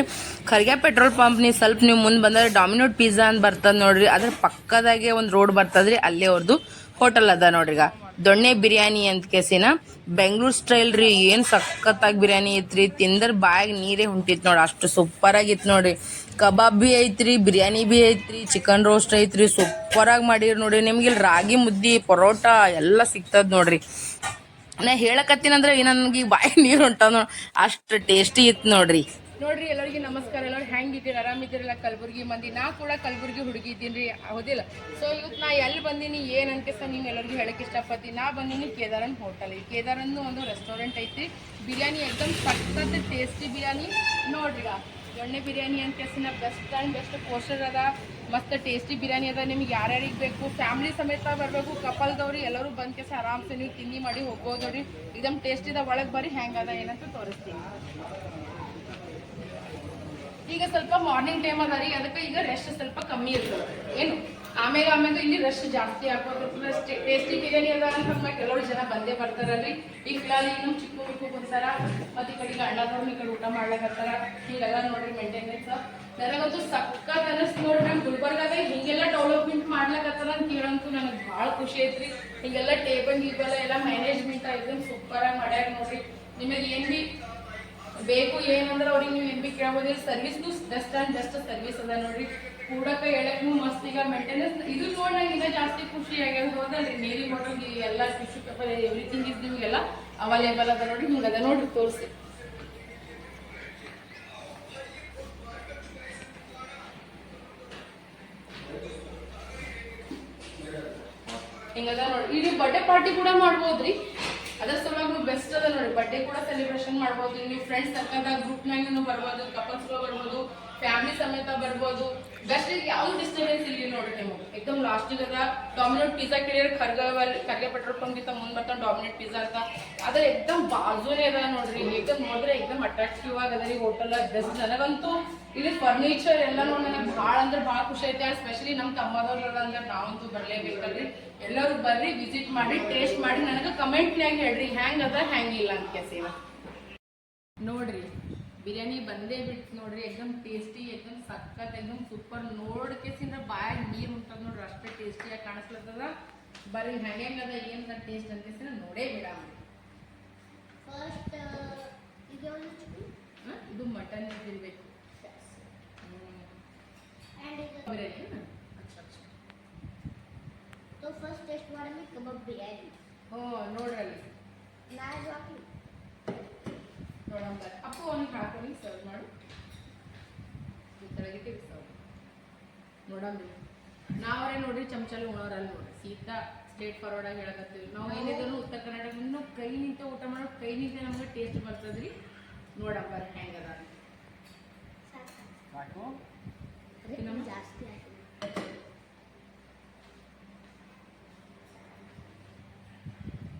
Speaker 2: ಖರ್ಗೆ ಪೆಟ್ರೋಲ್ ಪಂಪ್ ನೀವು ಸ್ವಲ್ಪ ನೀವು ಮುಂದೆ ಬಂದ್ರೆ ಡಾಮಿನೋಟ್ ಪಿಜ್ಜಾ ಅಂತ ಬರ್ತದ ನೋಡ್ರಿ. ಅದ್ರ ಪಕ್ಕದಾಗೆ ಒಂದು ರೋಡ್ ಬರ್ತದ್ರಿ ಅಲ್ಲೇ ಅವ್ರದ್ದು ಹೋಟೆಲ್ ಅದ ನೋಡ್ರಿ ಈಗ ದೊಣ್ಣೆ ಬಿರಿಯಾನಿ ಅಂತ ಕೇಸಿನ ಬೆಂಗಳೂರು ಸ್ಟೈಲ್ ರೀ, ಏನು ಸಖತ್ತಾಗಿ ಬಿರಿಯಾನಿ ಐತ್ರಿ, ತಿಂದ್ರೆ ಬಾಯಾಗ ನೀರೇ ಹೊಂಟಿತ್ತು ನೋಡಿ, ಅಷ್ಟು ಸೂಪರ್ ಆಗಿತ್ತು ನೋಡ್ರಿ. ಕಬಾಬ್ ಬಿ ಐತ್ರಿ, ಬಿರಿಯಾನಿ ಬಿ ಐತ್ರಿ ಚಿಕನ್ ರೋಸ್ಟ್ ಐತ್ರಿ ಸೂಪರ್ ಆಗಿ ಮಾಡಿರಿ ನೋಡ್ರಿ. ನಿಮ್ಗೆ ಇಲ್ಲಿ ರಾಗಿ ಮುದ್ದಿ, ಪರೋಟ ಎಲ್ಲ ಸಿಗ್ತದ ನೋಡ್ರಿ. ನಾ ಹೇಳಕತ್ತೀನಂದ್ರೆ ನನಗೆ ಬಾಯಿ ನೀರು ಹೊಂಟ ಅಷ್ಟು ಟೇಸ್ಟಿ ಇತ್ತು ನೋಡ್ರಿ. ನೋಡ್ರಿ, ಎಲ್ಲರಿಗೆ ನಮಸ್ಕಾರ. ಎಲ್ಲರೂ ಹೆಂಗಿದ್ದೀರಿ? ಆರಾಮಿದ್ದೀರಲ್ಲ ಕಲಬುರ್ಗಿ ಮಂದಿ. ನಾ ಕೂಡ ಕಲಬುರ್ಗಿ ಹುಡುಗಿ ಇದ್ದೀನಿ. ಹೌದಿಲ್ಲ? ಸೊ ಇವತ್ತು ನಾ ಎಲ್ಲಿ ಬಂದೀನಿ, ಏನು ಅನ್ಕಿಸ್ತ ನೀವು ಎಲ್ಲರಿಗೂ ಹೇಳಕ್ಕೆ ಇಷ್ಟಪಡ್ತೀನಿ. ನಾ ಬಂದೀನಿ ಕೇದಾರನ್ ಹೋಟೆಲ್. ಕೇದಾರನ್ ಒಂದು ರೆಸ್ಟೋರೆಂಟ್ ಐತಿ. ಬಿರಿಯಾನಿ ಎಕ್ದಮ್ ಸಖತ್ ಟೇಸ್ಟಿ ಬಿರಿಯಾನಿ. ನೋಡ್ರಿ ದೊಣ್ಣೆ ಬಿರಿಯಾನಿ ಅಂತ ಹೆಸರಿನ ಬೆಸ್ಟ್ ಆ್ಯಂಡ್ ಬೆಸ್ಟ್ ಪೋಸ್ಟರ್ ಅದ. ಮಸ್ತ್ ಟೇಸ್ಟಿ ಬಿರಿಯಾನಿ ಅದ. ನಿಮ್ಗೆ ಯಾರ್ಯಾರಿಗೆ ಬೇಕು? ಫ್ಯಾಮಿಲಿ ಸಮೇತ ಬರಬೇಕು. ಕಪಲ್ದವ್ರಿ ಎಲ್ಲರೂ ಬಂದ ಕೆಸ ಆರಾಮ್ಸೆ ನೀವು ತಿಂಡಿ ಮಾಡಿ ಹೋಗ್ಬೋದು ನೋಡ್ರಿ. ಇದಮ್ ಟೇಸ್ಟ್ ಒಳಗೆ ಬರೀ ಹೆಂಗದ ಏನಂತ ತೋರಿಸ್ತೀನಿ. ಈಗ ಸ್ವಲ್ಪ ಮಾರ್ನಿಂಗ್ ಟೈಮ್ ಅದ ರೀ, ಅದಕ್ಕೆ ಈಗ ರೆಸ್ಟ್ ಸ್ವಲ್ಪ ಕಮ್ಮಿ ಇರ್ತದೆ. ಏನು? ಆಮೇಲೆ ಆಮೇಲೆ ಇಲ್ಲಿ ರಶ್ ಜಾಸ್ತಿ ಆಗ್ಬೋದು. ಟೇಸ್ಟಿ ಬಿರಿಯಾನಿ ಅದ ಅಂತ ಕೆಲವರು ಜನ ಬಂದೇ ಬರ್ತಾರಲ್ರಿ. ಈಗ ಈಗ ನಮ್ಮ ಚಿಕ್ಕ ಮಿಕ್ಕು ಬಂದಾರ ಮತ್ತೆ ಈ ಕಡೆಗೆ ಅಣ್ಣದವ್ರು ಈ ಕಡೆ ಊಟ ಮಾಡ್ಲಾಕತ್ತಾರ. ಹೀಗೆಲ್ಲ ನೋಡ್ರಿ ಮೇಂಟೆನೆನ್ಸ್ ನನಗಂತೂ ಸಕ್ಕತ್ ಅನಸ್ತು ನೋಡ್ರಿ ನಮ್ಮ ಗುಲ್ಬರ್ಗಾಗ ಹಿಂಗೆಲ್ಲ ಡೆವಲಪ್ಮೆಂಟ್ ಮಾಡ್ಲಕತ್ತಾರ ಅಂತ ಕೇಳಂತೂ ನನಗೆ ಭಾಳ ಖುಷಿ ಐತ್ರಿ. ಹಿಂಗೆಲ್ಲ ಟೇಬಲ್ ಗೀಬಲ್ ಎಲ್ಲ ಮ್ಯಾನೇಜ್ಮೆಂಟ್ ಐತೆ ಸೂಪರಾಗಿ ಮಾಡ್ಯಾರ ನೋಡ್ರಿ. ನಿಮಗೆ ಏನು ಬಿ ಬೇಕು, ಏನಂದ್ರೆ ಅವ್ರಿಗೆ ನೀವು ಭೀ ಕೇಳ್ಬೋದು ಸರ್ವಿಸ್ನು ಬೆಸ್ಟ್ ಅಂಡ್ ಬೆಸ್ಟ್ ಸರ್ವಿಸ್ ಅದ ನೋಡ್ರಿ. ಕೂಡಕ ಹೇಳಕ್ನು ಮಸ್ತ್. ಈಗ ಮೇಂಟೆನೆನ್ಸ್ ಇದು ನೋಡಿ ನಂಗೆ ಜಾಸ್ತಿ ಖುಷಿ ಆಗ್ಯದ ಹೋದಲ್ರಿ. ನೀರಿ ಬಾಟಲ್ ಎಲ್ಲ ಟಿಶ್ಯೂ ಪೇಪರ್ ಎವ್ರಿಥಿಂಗ್ ಇಸ್ ನಿಮಗೆಲ್ಲ ಅವೈಲೇಬಲ್ ಅದ ನೋಡ್ರಿ. ಹಿಂಗೆ ಅದ ನೋಡ್ರಿ, ತೋರಿಸಿ. ಹಿಂಗದ ನೋಡ್ರಿ. ಇಲ್ಲಿ ಬರ್ಡೇ ಪಾರ್ಟಿ ಕೂಡ ಮಾಡ್ಬೋದ್ರಿ. ಅದ್ರ ಸಲುವಾಗಿ ಬೆಸ್ಟ್ ಅದ ನೋಡಿ. ಬರ್ಡೇ ಕೂಡ ಸೆಲೆಬ್ರೇಷನ್ ಮಾಡ್ಬೋದು. ನೀವು ಫ್ರೆಂಡ್ಸ್ ಗ್ರೂಪ್ ಗ್ರೂಪ್ನಾಗೂ ಬರ್ಬೋದು ಕಪಲ್ಸ್ ಬರ್ಬೋದು ಫ್ಯಾಮಿಲಿ ಸಮೇತ ಬರ್ಬೋದು. ಬೆಸ್ಟ್ ಯಾವ ಡಿಸ್ಟರ್ಬೆನ್ಸ್ ಇಲ್ಲಿ ನೋಡಿ ನಿಮಗೆ ಏಕದಮ್ ಲಾಸ್ಟಿಗೆ ಅದ ಡಾಮಿನೇಟ್ ಪಿಜ್ಜಾ ಕೇಳಿದ್ರೆ ಖರ್ಗವಲ್ಲಿ ಖರ್ಗೆ ಪೆಟ್ರೋಲ್ ಪಂಪ್ ಮುಂದೆ ಬರ್ತಾನೆ ಡಾಮಿನೇಟ್ ಪಿಜ್ಜಾ ಅಂತ. ಅದ್ರ ಏಕದಮ್ ಬಾಜುನೇ ಅದ ನೋಡ್ರಿ. ಎಕ್ದಮ್ ನೋಡಿದ್ರೆ ಏಕದಮ್ ಅಟ್ರಾಕ್ಟಿವ್ ಆಗಿ ಅದ ರೀ ಹೋಟೆಲ್ ಬೆಸ್ಟ್ ನನಗಂತೂ ಇಲ್ಲಿ ಫರ್ನಿಚರ್ ಎಲ್ಲ ನೋಡಿ ನನಗೆ ಭಾಳ ಅಂದ್ರೆ ಭಾಳ ಖುಷಿ ಐತೆ. ಸ್ಪೆಷಲಿ ನಮ್ಮ ತಮ್ಮದವ್ರು ಅಂದ್ರೆ ನಾವಂತೂ ಬರ್ಲೇಬೇಕಲ್ರಿ. ಎಲ್ಲರೂ ಬರ್ರಿ ವಿಸಿಟ್ ಮಾಡಿ ಟೇಸ್ಟ್ ಮಾಡಿ ನನಗೆ ಕಮೆಂಟ್ನ್ಯಾಗ ಹೇಳ್ರಿ ಹ್ಯಾಂಗ್ ಅದ ಇಲ್ಲ? ಅಂತ ಕೇಸಿವ ನೋಡ್ರಿ ಬಿರಿಯಾನಿ ಬಂದೇ ಬಿಟ್ಟು ನೋಡ್ರಿ. ಎಕ್ದಮ್ ಟೇಸ್ಟಿ ಎಕ್ದಮ್ ಸಖತ್ ಎಕ್ದಮ್ ಸೂಪರ್ ನೋಡ್ ಕೇಸಿಂದ ಬಾಯಾಗ ನೀರು ಉಂಟದ ನೋಡ್ರಿ. ಅಷ್ಟೇ ಟೇಸ್ಟಿಯಾಗಿ ಕಾಣಿಸ್ಲತ್ತದ. ಬರ್ರಿ ಹೆಂಗದ ಏನ್ ಟೇಸ್ಟ್ ಅಂತ ಕೇಸಿನ ನೋಡೇ ಬಿಡ
Speaker 1: ಫಸ್ಟ್ ಇದು
Speaker 2: ಇದು ಮಟನ್ ಇರ್ಬೇಕು
Speaker 1: ಆ್ಯಂಡ್ ಇದು
Speaker 2: ಬಿರಿಯಾನಿ ಅಚ್ಚ ಅಚ್ಚ
Speaker 1: तो फर्स्ट टेस्ट ಮಾಡೋಣ ಕಬಾಬ್ ಬಿರಿಯಾನಿ
Speaker 2: ಹ್ಞೂ ನೋಡ್ರಲ್ಲಿ
Speaker 1: ನಾನು ಹಾಕಿ
Speaker 2: ನೋಡೋಣ ಅಪ್ಪು ಅವ್ನಿಗೆ ಹಾಕೊಂಡು ಸರ್ವ್ ಮಾಡು ಈ ಕೆಳಗಿಟ್ಟು ಸರ್ವ್ ನೋಡಂಬ್ರಿ ನಾವರೇ ನೋಡ್ರಿ ಚಮಚಲ್ಲಿ ಉಣೋರಲ್ಲ ನೋಡ್ರಿ ಸೀದಾ ಸ್ಟೇಟ್ ಫಾರ್ವರ್ಡ್ ಆಗಿ ಹೇಳಕತ್ತೀವಿ ನಾವು ಏನಿದ್ರು ಉತ್ತರ ಕರ್ನಾಟಕ ನಾವು ಕೈ ನಿಂತ ಊಟ ಮಾಡೋ ಕೈ ನಿಂತ ನಮ್ಗೆ ಟೇಸ್ಟ್ ಬರ್ತದ್ರಿ ನೋಡಂಬರ್ ಹೆಂಗದ
Speaker 5: ಸಾಕು
Speaker 1: ಅದಕ್ಕೆ ನಮ್ಗೆ ಜಾಸ್ತಿ ಆಯ್ತು.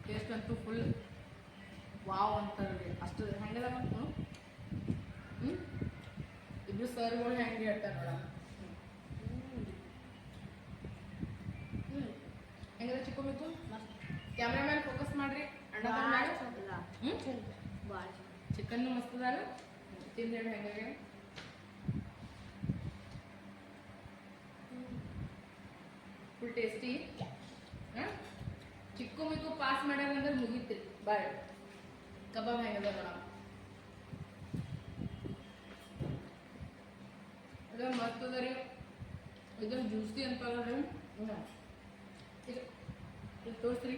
Speaker 2: ಟೇಸ್ಟ್ ಅಂತೂ ಫುಲ್ ವಾವ್ ಅಂತಾರ್ರಿ ಅಷ್ಟು ಹೆಂಗದ ಮತ್ತು ಹ್ಞೂ ಇಬ್ರು ಸರ್ಗಳು ಹೆಂಗೆ ಹೇಳ್ತಾರೆ ನೋಡ ಹ್ಞೂ ಹೆಂಗದ ಚಿಕ್ಕ ಕ್ಯಾಮ್ರಾ ಕ್ಯಾಮ್ರಾಮ್ಯಾನ್ ಫೋಕಸ್ ಮಾಡ್ರಿ. ಅಣ್ಣ
Speaker 1: ಭಾಳ
Speaker 2: ಹ್ಞೂ
Speaker 1: ಭಾಳ
Speaker 2: ಚಿಕನ್ ಮಸ್ತ್ ಅದ ಫುಲ್ ಟೇಸ್ಟಿ ಚಿಕ್ಕು ಮಿಕ್ಕು ಪಾಸ್ ಮಾಡ್ಯಾರಂದ್ರೆ ಮುಗೀತಿ. ಬಾಯ್. ಕಬಾಬ್ ಹೆಂಗದ ನೋಡಮ್ ಅದ ರೀ. ಇದ್ರ ಜ್ಯೂಸಿ ಅಂತ ಇದು ತೋರಿಸ್ರಿ.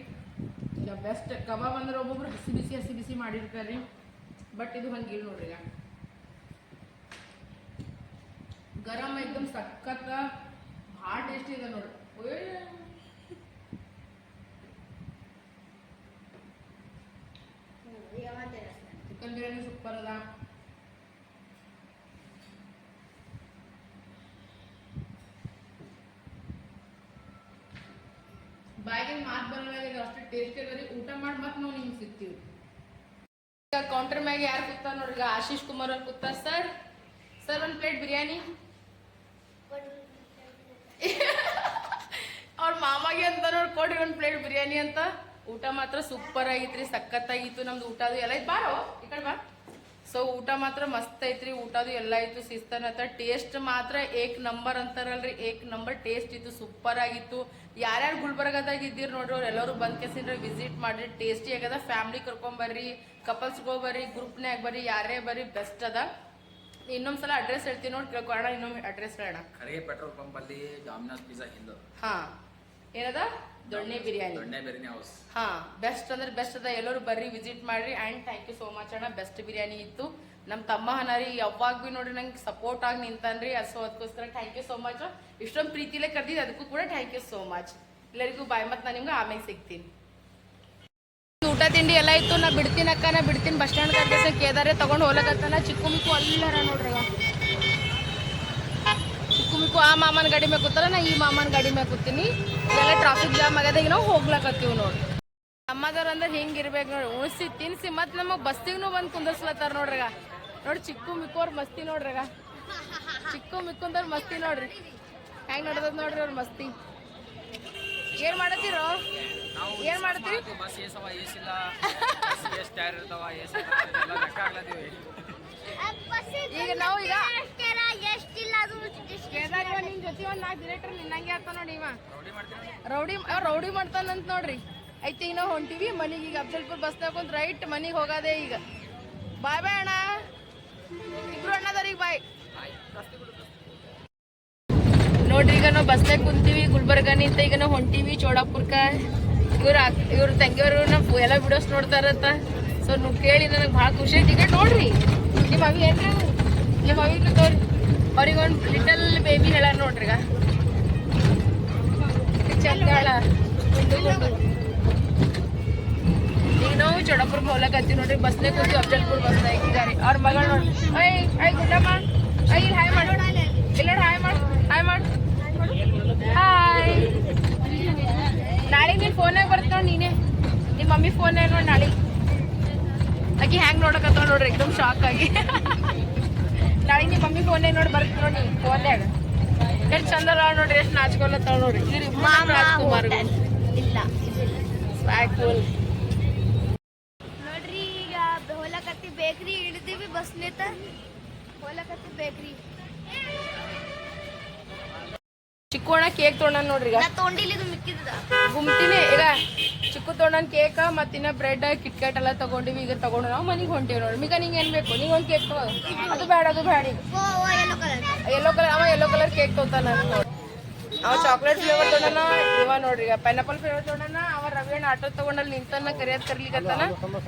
Speaker 2: ಈಗ ಬೆಸ್ಟ್ ಕಬಾಬ್ ಅಂದ್ರೆ ಒಬ್ಬೊಬ್ರು ಹಸಿ ಬಿಸಿ ಹಸಿ ಬಿಸಿ ಮಾಡಿರ್ತಾರೆ ರೀ. ಬಟ್ ಇದು ಹಂಗಿಲ್ಲ ನೋಡ್ರಿ ಈಗ. ಗರಮ್ ಐತಮ್ ಸಖತ್, ಭಾಳ ಟೇಸ್ಟಿ ಇದೆ ನೋಡ್ರಿ. ಓಯ್. ಚಿಕನ್ ಬಿರಿಯಾನಿ ಸೂಪರ್ ಅದ ಬಾಯಿಗೆ ಮಾತು ಬರಲಾಗಿದೆ ಅಷ್ಟು ಟೇಸ್ಟಿ ಅದ ರೀ ಊಟ ಮಾಡಿ ಮತ್ತೆ ನಾವು ನಿಮ್ಗೆ ಸಿಗ್ತೀವಿ ಈಗ ಕೌಂಟರ್ ಮ್ಯಾಗ ಯಾರು ಕೂತಾರ ನೋಡ್ರಿ ಈಗ ಆಶೀಶ್ ಕುಮಾರ್ ಅವ್ರು ಕೂತಾರ ಸರ್ ಸರ್ ಒಂದು ಪ್ಲೇಟ್ ಬಿರಿಯಾನಿ ಅವ್ರ ಮಾಮಗೆ ಅಂತ ನೋಡಿ ಕೊಡಿ ಒಂದು ಪ್ಲೇಟ್ ಬಿರಿಯಾನಿ ಅಂತ. ಊಟ ಮಾತ್ರ ಸೂಪರ್ ಆಗಿತ್ರಿ ಸಖತ್ತಾಗಿತ್ತು ನಮ್ದು ಊಟ ಅದು ಎಲ್ಲ. ಐತ್ ಬಾರೋ ಈ ಕಡೆ ಬಾ. ಸೊ ಊಟ ಮಾತ್ರ ಮಸ್ತ್ ಐತ್ರಿ ಊಟದು ಎಲ್ಲ ಇತ್ತು ಶಿಸ್ತನತ್ತ ಟೇಸ್ಟ್ ಮಾತ್ರ ಏಕ್ ನಂಬರ್ ಅಂತಾರಲ್ರಿ ಏಕ್ ನಂಬರ್ ಟೇಸ್ಟ್ ಇತ್ತು ಸೂಪರ್ ಆಗಿತ್ತು. ಯಾರ್ಯಾರು ಗುಲ್ಬರ್ಗದಾಗ ಇದ್ದೀರಿ ನೋಡ್ರಿ ಅವ್ರು ಎಲ್ಲರೂ ಬಂದ್ ಕೇಸಿಂದ್ರೆ ವಿಸಿಟ್ ಮಾಡ್ರಿ. ಟೇಸ್ಟಿ ಆಗ್ಯದ ಫ್ಯಾಮಿಲಿ ಕರ್ಕೊಂಬರ್ರಿ ಕಪಲ್ಸ್ಗೋ ಬರ್ರಿ ಗ್ರೂಪ್ನ್ಯಾಗ ಬರ್ರಿ ಯಾರೇ ಬರ್ರಿ ಬೆಸ್ಟ್ ಅದ. ಇನ್ನೊಂದ್ಸಲ ಅಡ್ರೆಸ್ ಹೇಳ್ತೀನಿ ನೋಡಿ ಕೇಳ್ಕೊಳ್ಳೋಣ ಇನ್ನೊಮ್ಮೆ ಅಡ್ರೆಸ್ ಹೇಳೋಣ
Speaker 5: ಪೆಟ್ರೋಲ್ ಪಂಪ್ ಅಲ್ಲಿ ಡಾಮಿನೋಸ್ ಪಿಜ್ಜಾ ಹಿಂದೆ.
Speaker 2: ಹಾ. ಏನದ? ದೊಣ್ಣೆ ಬಿರಿಯಾನಿ.
Speaker 5: ದೊಣ್ಣೆ ಬಿರಿಯಾನಿ ಹೌಸ್.
Speaker 2: ಹಾ ಬೆಸ್ಟ್ ಅಂದ್ರೆ ಬೆಸ್ಟ್ ಅದ. ಎಲ್ಲರೂ ಬರ್ರಿ ವಿಸಿಟ್ ಮಾಡ್ರಿ and thank you so much ಅಣ್ಣ. ಬೆಸ್ಟ್ ಬಿರಿಯಾನಿ ಇತ್ತು. ನಮ್ಮ ತಮ್ಮ ಹನರಿ ಯಾವಾಗ ಬಿ ನೋಡ್ರಿ ನಂಗೆ ಸಪೋರ್ಟ್ ಆಗಿ ನಿಂತಾನ್ರಿ. ಸೊ ಅದಕ್ಕೋಸ್ಕರ ಥ್ಯಾಂಕ್ ಯು ಸೋ ಮಚ್ ಇಷ್ಟೊಂದು ಪ್ರೀತಿಲೇ ಕರ್ದಿದ್ದು ಅದಕ್ಕೂ ಕೂಡ ಥ್ಯಾಂಕ್ ಯು ಸೋ ಮಚ್ ಎಲ್ಲರಿಗೂ ಬಾಯ್ ಮತ್ತೆ ನಾನು ನಿಮ್ಗೆ ಆಮೇಲೆ ಸಿಗ್ತೀನಿ. ಊಟ ತಿಂಡಿ ಎಲ್ಲ ಇತ್ತು. ನಾ ಬಿಡ್ತೀನಿ ಅಕ್ಕ ನಾ ಬಿಡ್ತೀನಿ. ಬಸ್ ಸ್ಟ್ಯಾಂಡ್ ಕೇದಾರೆ ತಗೊಂಡು ಹೋಗ್ಲಕತ್ತಾನ. ಚಿಕ್ಕ ಮಿಕ್ಕು ಅಲ್ಲರ ನೋಡ್ರಿ ಅವ. ಆ ಮಾಮನ ಗಾಡಿ ಮೇಲೆ ಕೂತಾರ, ನಾ ಈ ಮಾಮನ ಗಾಡಿ ಮೇಲೆ ಕೂತೀನಿ. ಎಲ್ಲ ಟ್ರಾಫಿಕ್ ಜಾಮ್ ಆಗ್ಯದ ಈಗ ನಾವು ಹೋಗ್ಲಕತ್ತೀವಿ ನೋಡ್ರಿ. ಅಮ್ಮದವ್ರ ಅಂದ್ರೆ ಹಿಂಗೆ ಇರ್ಬೇಕು ನೋಡಿ ಉಣಿಸಿ ತಿನ್ಸಿ ಮತ್ತೆ ನಮಗೆ ಬಸ್ತಿಗೂ ಬಂದು ಕುಂದರ್ಸ್ಲತ್ತಾರ ನೋಡ್ರಿಗ ನೋಡಿ ಚಿಕ್ಕು ಮಿಕ್ಕೋರ್ ಮಸ್ತಿ ನೋಡ್ರಿಗ ಚಿಕ್ಕು ಮಿಕ್ಕುಂದವ್ರ ಮಸ್ತಿ ನೋಡ್ರಿ. ಹೆಂಗ್ ನಡ್ದದ ನೋಡ್ರಿ ಅವ್ರ ಮಸ್ತಿ. ಏನ್ ಮಾಡತ್ತೀರೋ? ಏನ್ ಮಾಡ್ತೀರಿ ಈಗ ನಾವು ಈಗ ನಿನ್ ಜೊತೆ ಒಂದ್ ನಾಲ್ಕು ದಿನೇಟ್ರ್ ನಿನ್ನಂಗೆ ಆತ ನೋಡಿ ಇವ.
Speaker 5: ರೌಡಿ
Speaker 2: ರೌಡಿ ಮಾಡ್ತಾನಂತ ನೋಡ್ರಿ. ಐತಿ ಈಗ ನಾವು ಹೊಂಟಿವಿ ಮನಿಗೆ ಈಗ ಅಫ್ಜಲ್ಪುರ್ ಬಸ್ ತಗೊಂಡ್ ರೈಟ್ ಮನಿಗೆ ಹೋಗದೆ ಈಗ. ಬಾಯ್ ಬಾಯ್ ಅಣ್ಣ. ಇಬ್ರು ಅಣ್ಣದವ್ರಿಗೆ ಬಾಯ್ ನೋಡ್ರಿ ಈಗ ನಾವು ಬಸ್ನಾಗ ಕುಂತೀವಿ ಗುಲ್ಬರ್ಗ ನಿಂತ ಈಗ ನಾವು ಹೊಂಟಿವಿ ಚೋಡಾಪುರ್ಕ ಇವ್ರ ಇವ್ರ ತಂಗಿಯವರು ನಮ್ಮ ಎಲ್ಲ ವಿಡಿಯೋಸ್ ನೋಡ್ತಾರತ್ತ ಸೊ ನೀವು ಕೇಳಿ, ನನಗೆ ಭಾಳ ಖುಷಿ ಐತಿ ಈಗ ನೋಡ್ರಿ, ನಿಮ್ಮ ಅವಿ ಏನ್ರಿ? ನಿಮ್ಮ ಅವಿ ತೋರಿ, ಅವ್ರಿಗೆ ಒಂದು ಲಿಟಲ್ ಬೇಬಿ ಹೇಳ ನೋಡ್ರಿ ಈಗ. ಚಂದಾಳ. ಈಗ ನಾವು ಚೋಡಾಪುರ್ಗೆ ಹೋಗ್ಲಕತ್ತೀವಿ ನೋಡ್ರಿ ಬಸ್ನಾಗ ಕೂತು ಅಫಜಲ್ಪುರ್ ಬಸ್ನ ಇದ್ದಾರೆ ಅವ್ರ ಮಗಳು ನೋಡಿ ಐ ಐ ಗುಡ್ಡಮ್ಮ ಐ ಇಲ್ಲಿ ಹಾಯ್ ಮಾಡು. ಇಲ್ಲ ಹಾಯ್ ಮಾಡು ಹಾಯ್ ಮಾಡು. ಹಾಯ್. ನಾಳೆ ನೀನು ಫೋನಾಗ ಬರ್ತಾವ ನೀನೆ. ನಿಮ್ಮ ಮಮ್ಮಿ ಫೋನ್ ನೋಡಿ ನಾಳೆ. ಆಕಿ ಹ್ಯಾಂಗ್ ನೋಡಕತ್ತ ನೋಡ್ರಿ ಎಕ್ದಮ್ ಶಾಕ್ ಆಗಿ. ನಾಳೆ ನಿಮ್ಮ ಮಮ್ಮಿ ಫೋನ್ ನೋಡಿ ಬರ್ತ ನೋಡಿ ಫೋನ್ಯಾಗ ಎಷ್ಟ್ ಚಂದ ನೋಡ್ರಿ ಎಷ್ಟ್ ನಾಚ್ಕೊಲತ್ತಾಳ ನೋಡ್ರಿ. ರಾಜ್ಕುಮಾರ್
Speaker 1: ಇಲ್ಲ ನೋಡ್ರಿ ಈಗ ಹೋಲಕತ್ತಿ ಬೇಕ್ರಿ ಇಳಿದೀವಿ ಬಸ್ ನಿಂತ. ಹೋಲಕತ್ತಿ ಬೇಕ್ರಿ
Speaker 2: ಚಿಕ್ಕೋಣ ಕೇಕ್ ತೊಗೊಂಡ್ ನೋಡ್ರಿ ಈಗ. ಗುಮ್ತೀನಿ ಈಗ ಚಿಕ್ಕು ತೊಗೊಂಡ್ ಕೇಕ್ ಮತ್ತಿನ್ನ ಬ್ರೆಡ್ ಕಿಟ್ಕೆಟ್ ಎಲ್ಲ ತಗೊಂಡಿವಿ ಈಗ ತಗೊಂಡು ನಾವು ಮನೆಗೆ ಹೊಂಟೇವಿ ನೋಡ್ರಿ. ಈಗ ನಿಂಗೆ ಏನ್ ಬೇಕು? ನಿಂಗೆ ಒಂದು ಕೇಕ್ ತಗೋ. ಅದು ಬೇಡ ಅದು ಬೇಡ
Speaker 1: ಯೆಲ್ಲೋ ಕಲರ್
Speaker 2: ಅವ ಯೆಲ್ಲೋ ಕಲರ್ ಕೇಕ್ ತೊಗೊತಾನ ಅವ ಚಾಕ್ಲೇಟ್ ಫ್ಲೇವರ್ ತೊಗೊಂಡನ ಇವ ನೋಡ್ರಿ ಈಗ ಪೈನಾಪಲ್ ಫ್ಲೇವರ್ ತೊಗೊಂಡನ ಅವ ರವಿ ಅಣ್ಣ ಆಟೋ ತಗೊಂಡಲ್ಲಿ ನಿಂತನ್ನ ಕರಿಯದ್ ಕರ್ಲಿಕತ್ತಾನ.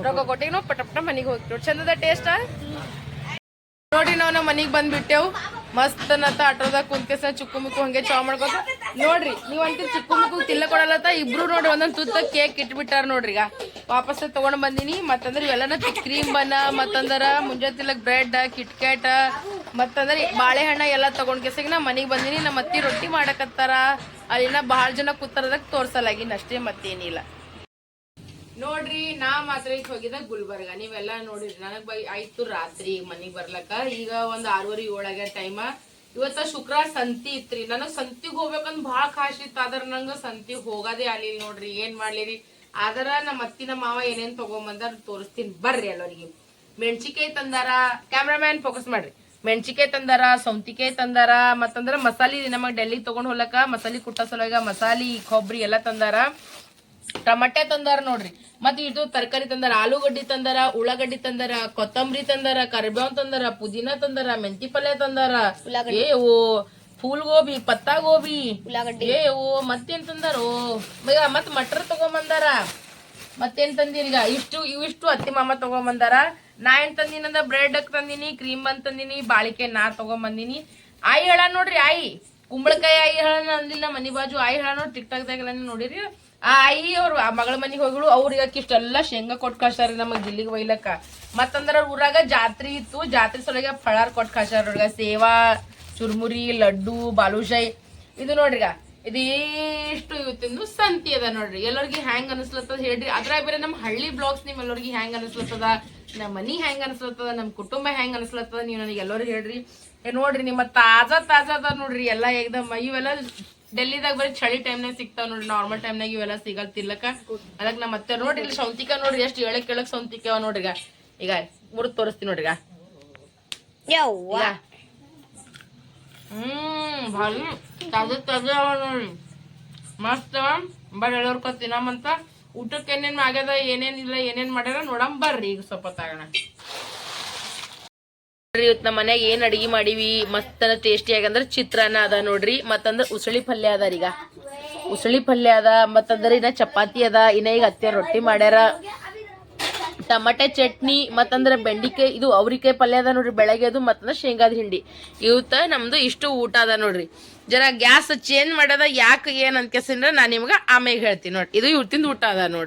Speaker 2: ರೊಕ್ಕ ಕೊಟ್ಟಿಗೆ ನಾವು ಪಟ ಪಟ ಮನೆಗೆ ಹೋಗ್ತೀವಿ. ಚಂದದ ಟೇಸ್ಟ್ ನೋಡಿ ನಾವು ನಮ್ಮ ಮನೆಗೆ ಬಂದ್ಬಿಟ್ಟೆವು. ಮಸ್ತ್ ನತ್ತ ಆಟೋದಾಗ ಕುಂತ್ಕೇಸ ಚುಕ್ಕು ಮುಕ್ಕು ಹಂಗೆ ಚಾ ಮಾಡ್ಕೊತ. ನೋಡ್ರಿ, ನೀವ್ ಅಂತ ಚಿಕ್ಕು ಮುಕ್ಕು ತಿಲ್ಲ ಕೊಡಲತ್ತ ಇಬ್ರು ನೋಡ್ರಿ ಒಂದೊಂದ್ ತುತ್ತ ಕೇಕ್ ಇಟ್ಬಿಟ್ಟಾರ ನೋಡ್ರಿ ಈಗ. ವಾಪಸ್ ತಗೊಂಡ್ ಬಂದಿನಿ, ಮತ್ತಂದ್ರ ಇವೆಲ್ಲನ ಕ್ರೀಮ್ ಬನ್ನ ಮತ್ತಂದ್ರ ಮುಂಜಾತಿಲಕ್ ಬ್ರೆಡ್ ಕಿಟ್ಕ್ಯಾಟ್ ಮತ್ತಂದ್ರೆ ಬಾಳೆಹಣ್ಣ ಎಲ್ಲ ತಗೊಂಡ್ ಕೆಸಗೆ ನಾ ಮನೆಗೆ ಬಂದಿನಿ, ನಮ್ಮ ಅತ್ತಿ ರೊಟ್ಟಿ ಮಾಡಕತ್ತಾರ. ಅಲ್ಲಿನ ಬಹಳ ಜನ ಕೂತಾರದಾಗ ತೋರ್ಸಲಾಗಿನ್ ಅಷ್ಟೇ ಮತ್ತೇನಿಲ್ಲ. ನೋಡ್ರಿ, ನಾ ಮಾತ್ರ ಈಗ ಹೋಗಿದ್ದ ಗುಲ್ಬರ್ಗ. ನೀವೆಲ್ಲ ನೋಡಿರಿ, ನನಗ್ ಬೈ ಆಯ್ತು ರಾತ್ರಿ ಮನಿಗ್ ಬರ್ಲಕ್ಕ. ಈಗ ಒಂದ್ ಆರೂವರೆ, ಏಳಾಗ ಟೈಮ ಇವತ್ತ ಶುಕ್ರವಾರ ಸಂತಿ ಇತ್ರಿ. ನನಗ್ ಸಂತಿಗ್ ಹೋಗ್ಬೇಕಂದ್ ಭಾಳ ಕಾಶ್ ಇತ್ತು, ಆದ್ರ ನಂಗ ಸಂತಿ ಹೋಗೋದೇ ಆಗ್ಲಿಲ್ಲ ನೋಡ್ರಿ. ಏನ್ ಮಾಡ್ಲಿರಿ? ಆದ್ರ ನಮ್ಮ ಅತ್ತಿನ ಮಾವ ಏನೇನ್ ತಗೊಂಬಂದಾರ ತೋರಿಸ್ತೀನಿ. ಬರ್ರಿ ಎಲ್ಲರಿಗೆ. ಮೆಣ್ಸಿಕಾಯಿ ತಂದಾರ ಕ್ಯಾಮ್ರಾಮ್ಯಾನ್ ಫೋಕಸ್ ಮಾಡ್ರಿ. ಮೆಣ್ಸಿಕಾಯಿ ತಂದಾರ, ಸೌಂತಿಕಾಯಿ ತಂದಾರ, ಮತ್ತಂದ್ರ ಮಸಾಲಿ ನಮಗ್ ಡೆಲ್ಲಿ ತಗೊಂಡ್ ಹೋಗ್ಲಕ್ಕ. ಮಸಾಲಿ ಕುಟ್ಟ ಸಲುವಾಗ ಮಸಾಲಿ ಕೊಬ್ಬರಿ ಎಲ್ಲ ತಂದಾರ. ಟಮಟೆ ತಂದಾರ ನೋಡ್ರಿ. ಮತ್ತೆ ಇದು ತರಕಾರಿ ತಂದಾರ ಆಲೂಗಡ್ಡಿ ತಂದಾರ ಉಳ್ಳಾಗಡ್ಡಿ ತಂದಾರ ಕೊತ್ತಂಬರಿ ತಂದಾರ ಕರಿಬೇವ್ ತಂದಾರ ಪುದೀನ ತಂದಾರ ಮೆಂತಿ ಪಲ್ಯ ತಂದಾರ. ಏ ಓ ಫೂಲ್ ಗೋಬಿ ಪತ್ತಾ ಗೋಬಿ. ಏ ಓ ಮತ್ತೇನ್ ಓ ಈಗ ಮತ್ ಮಟರ್ ತಗೊಂಬಂದಾರ. ಮತ್ತೇನ್ ತಂದಿರಿ ಈಗ? ಇಷ್ಟು ಇವಿಷ್ಟು ಅತ್ತಿ ಮಾಮ ತಗೊಂಬಂದಾರ. ನಾ ಏನ್ ತಂದಿನಂದ್ರ ಬ್ರೆಡ್ ತಂದಿನಿ ಕ್ರೀಮ್ ಬಂದ್ ತಂದಿನಿ ಬಾಳಿಕೆ ನಾ ತಗೊಂಬಂದಿನಿ. ಆಯಿ ಹೇಳ ನೋಡ್ರಿ ಆಯಿ. ಕುಂಬಳಕಾಯಿ ಆಯಿ ಹೇಳ ಅಂದಿಲ್ಲ ಮನಿ ಬಾಜು ಆಯಿ ಹೇಳ ನೋಡಿ ಟಿಕ್ ಟಾಕ್ದಾಗೆಲ್ಲ ನೋಡಿರಿ. ಆ ಅವ್ರು ಆ ಮಗಳ ಮನೆಗೆ ಹೋಗಿಳು ಅವ್ರಿಗೆ ಇಷ್ಟೆಲ್ಲ ಶೇಂಗಾ ಕೊಟ್ಟು ಕಳ್ಸಾರ ನಮ್ಮ ಗಿಲ್ಲಿಗೆ ಒಯ್ಲಕ್ಕ. ಮತ್ತಂದ್ರ ಊರಾಗ ಜಾತ್ರಿ ಇತ್ತು, ಜಾತ್ರೆ ಸೊಳಗೆ ಫಳಾರ್ ಕೊಟ್ಟು ಕಳ್ಸಾರ ಅವ್ರಿಗೆ ಸೇವಾ, ಚುರ್ಮುರಿ, ಲಡ್ಡು ಬಾಲುಶಾಯಿ ಇದು ನೋಡ್ರಿಗ ಇದು ಎಷ್ಟು ಇವತ್ತಿಂದು ಸಂತಿ ಅದ ನೋಡ್ರಿ. ಎಲ್ಲರಿಗೆ ಹ್ಯಾಂಗ್ ಅನಿಸ್ಲತ್ತದ ಹೇಳ್ರಿ. ಅದ್ರಾಗ ಬೇರೆ ನಮ್ಮ ಹಳ್ಳಿ ಬ್ಲಾಗ್ಸ್ ನಿಮ್ ಎಲ್ಲರಿಗೆ ಹ್ಯಾಂಗ್ ಅನಿಸ್ಲತ್ತದ, ನಮ್ಮ ಮನಿ ಹ್ಯಾಂಗ್ ಅನಿಸ್ಲತ್ತದ, ನಮ್ಮ ಕುಟುಂಬ ಹ್ಯಾಂಗ್ ಅನಿಸ್ಲತ್ತದ, ನೀವು ನನಗೆ ಎಲ್ಲರಿಗೆ ಹೇಳ್ರಿ. ನೋಡ್ರಿ, ನಿಮ್ಮ ತಾಜಾ ತಾಜಾ ಅದ ನೋಡ್ರಿ, ಎಲ್ಲ ಏಕ್ದಮ್ ಇವೆಲ್ಲ ಡೆಲ್ಲಿದಾಗ ಬರೀ ಚಳಿ ಟೈಮ್ನಾಗ ಸಿಗ್ತಾವ ನೋಡ್ರಿ ನಾರ್ಮಲ್ ಟೈಮ್ನಾಗ ಇವೆಲ್ಲ ಸಿಗಲ್ ತಿನ್ಲಕ್ಕ ಅದಕ್ಕೆ ನಾ ಮತ್ತೆ ನೋಡ್ರಿ ಇಲ್ಲಿ ಸೌಂತಿಕ ನೋಡ್ರಿ ಎಷ್ಟು ಏಳಕ್ ಕೇಳಕ್ ಸೌಂತಿಕ ಅವ ನೋಡ್ರಿ ಈಗ ಈಗ ಮುರಿದ್ ತೋರಿಸ್ತೀನಿ ನೋಡ್ರಿ. ಹ್ಮ್ ಭಾರಿ. ತಾಜಾ ತಾಜಾ ಅವ ನೋಡ್ರಿ. ಮಸ್ತ್ ಬರ್ ಎಲ್ಲರ್ಕೊ ತಿನ್ನಮಂತ ಊಟಕ್ಕೆ ಏನೇನ್ ಆಗ್ಯದ ಇಲ್ಲ ಏನೇನ್ ಮಾಡ್ಯಾರ ನೋಡಮ್ ಬರ್ರಿ ಈಗ ಸ್ವಲ್ಪ ತಗೋಣ ಇವತ್ತು ನಮ್ಮ ಮನ್ಯಾಗ ಏನ್ ಅಡಿಗೆ ಮಾಡೀವಿ, ಮಸ್ತ್ ಟೇಸ್ಟಿ ಆಗಂದ್ರ ಚಿತ್ರಾನ್ನ ಅದ ನೋಡ್ರಿ, ಮತ್ತಂದ್ರ ಉಸಳಿ ಪಲ್ಯ ಅದ ಈಗ ಉಸಳಿ ಪಲ್ಯ ಅದ, ಮತ್ತಂದ್ರ ಇನ್ನ ಚಪಾತಿ ಅದ, ಇನ್ನ ಈಗ ಅತ್ತೆ ರೊಟ್ಟಿ ಮಾಡ್ಯಾರ. ಟಮಟೆ ಚಟ್ನಿ, ಮತ್ತಂದ್ರ ಬೆಂಡಿಕಾಯಿ, ಇದು ಅವ್ರಿಕಾಯಿ ಪಲ್ಯ ಅದ ನೋಡ್ರಿ, ಬೆಳಗ್ಗೆ ಅದು, ಮತ್ತಂದ್ರ ಶೇಂಗಾದ ಹಿಂಡಿ. ಇವತ್ತ ನಮ್ದು ಇಷ್ಟು ಊಟ ಅದ ನೋಡ್ರಿ. ಜರ ಗ್ಯಾಸ್ ಚೇಂಜ್ ಮಾಡದ ಯಾಕೆ ಏನ್ ಅನ್ಕೆಸಿಂದ್ರ ನಾ ನಿಮ್ಗ ಆಮೇಲೆ ಹೇಳ್ತೀನಿ ನೋಡ್ರಿ. ಇದು ಇವತ್ತಿಂದ ಊಟ ಅದ ನೋಡ್ರಿ.